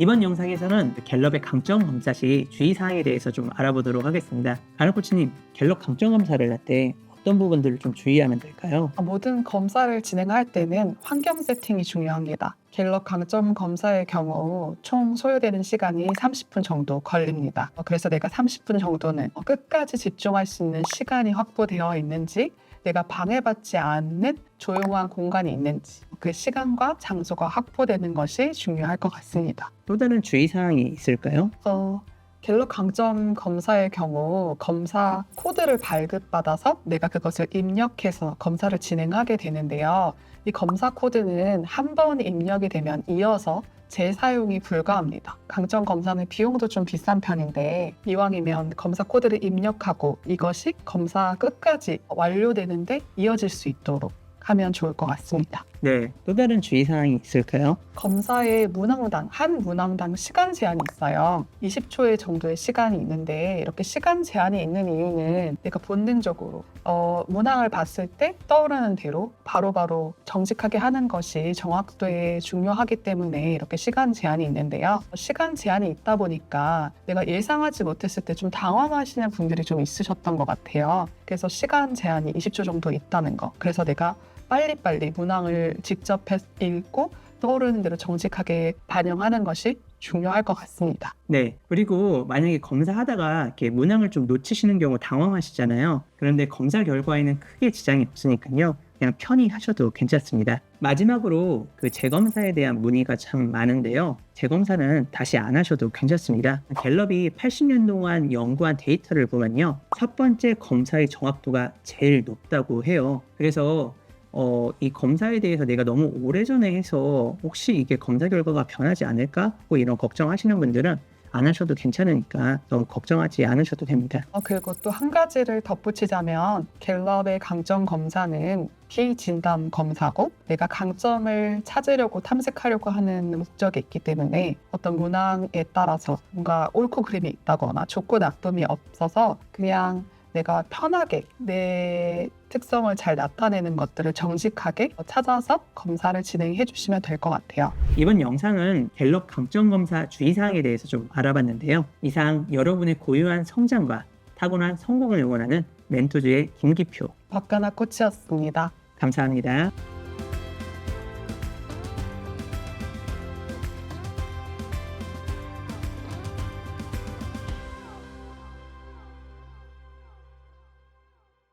이번 영상에서는 갤럽의 강점 검사 시 주의사항에 대해서 좀 알아보도록 하겠습니다. 가르코치님, 갤럽 강점 검사를 할 때 어떤 부분들을 좀 주의하면 될까요? 모든 검사를 진행할 때는 환경 세팅이 중요합니다. 갤럽 강점 검사의 경우 총 소요되는 시간이 30분 정도 걸립니다. 어, 그래서 내가 30분 정도는 끝까지 집중할 수 있는 시간이 확보되어 있는지, 내가 방해받지 않는 조용한 공간이 있는지, 그 시간과 장소가 확보되는 것이 중요할 것 같습니다. 또 다른 주의사항이 있을까요? 어, 갤럽 강점 검사의 경우 검사 코드를 발급받아서 내가 그것을 입력해서 검사를 진행하게 되는데요. 이 검사 코드는 한 번 입력이 되면 이어서 재사용이 불가합니다. 강점 검사는 비용도 좀 비싼 편인데 이왕이면 검사 코드를 입력하고 이것이 검사 끝까지 완료되는데 이어질 수 있도록 하면 좋을 것 같습니다. 네, 또 다른 주의사항이 있을까요? 검사의 문항당 한 문항당 시간 제한이 있어요. 20초의 정도의 시간이 있는데 이렇게 시간 제한이 있는 이유는 내가 본능적으로 어, 문항을 봤을 때 떠오르는 대로 바로 바로 정직하게 하는 것이 정확도에 중요하기 때문에 이렇게 시간 제한이 있는데요. 시간 제한이 있다 보니까 내가 예상하지 못했을 때 좀 당황하시는 분들이 좀 있으셨던 것 같아요. 그래서 시간 제한이 20초 정도 있다는 거. 그래서 내가 빨리빨리 문항을 직접 해- 읽고 떠오르는 대로 정직하게 반영하는 것이 중요할 것 같습니다. 네. 그리고 만약에 검사하다가 이렇게 문항을 좀 놓치시는 경우 당황하시잖아요. 그런데 검사 결과에는 크게 지장이 없으니까요. 그냥 편히 하셔도 괜찮습니다. 마지막으로 그 재검사에 대한 문의가 참 많은데요. 재검사는 다시 안 하셔도 괜찮습니다. 갤럽이 80년 동안 연구한 데이터를 보면요. 첫 번째 검사의 정확도가 제일 높다고 해요. 그래서 어, 이 검사에 대해서 내가 너무 오래전에 해서 혹시 이게 검사 결과가 변하지 않을까? 뭐 이런 걱정하시는 분들은 안 하셔도 괜찮으니까 너무 걱정하지 않으셔도 됩니다. 어, 그리고 또 한 가지를 덧붙이자면 갤럽의 강점 검사는 비진담 검사고 내가 강점을 찾으려고 탐색하려고 하는 목적이 있기 때문에 어떤 문항에 따라서 뭔가 옳고 그름이 있다거나 좋고 나쁨이 없어서 그냥 내가 편하게 내 특성을 잘 나타내는 것들을 정직하게 찾아서 검사를 진행해 주시면 될 것 같아요. 이번 영상은 갤럽 강점 검사 주의사항에 대해서 좀 알아봤는데요. 이상 여러분의 고유한 성장과 타고난 성공을 응원하는 멘토즈의 김기표 박가나 코치였습니다. 감사합니다.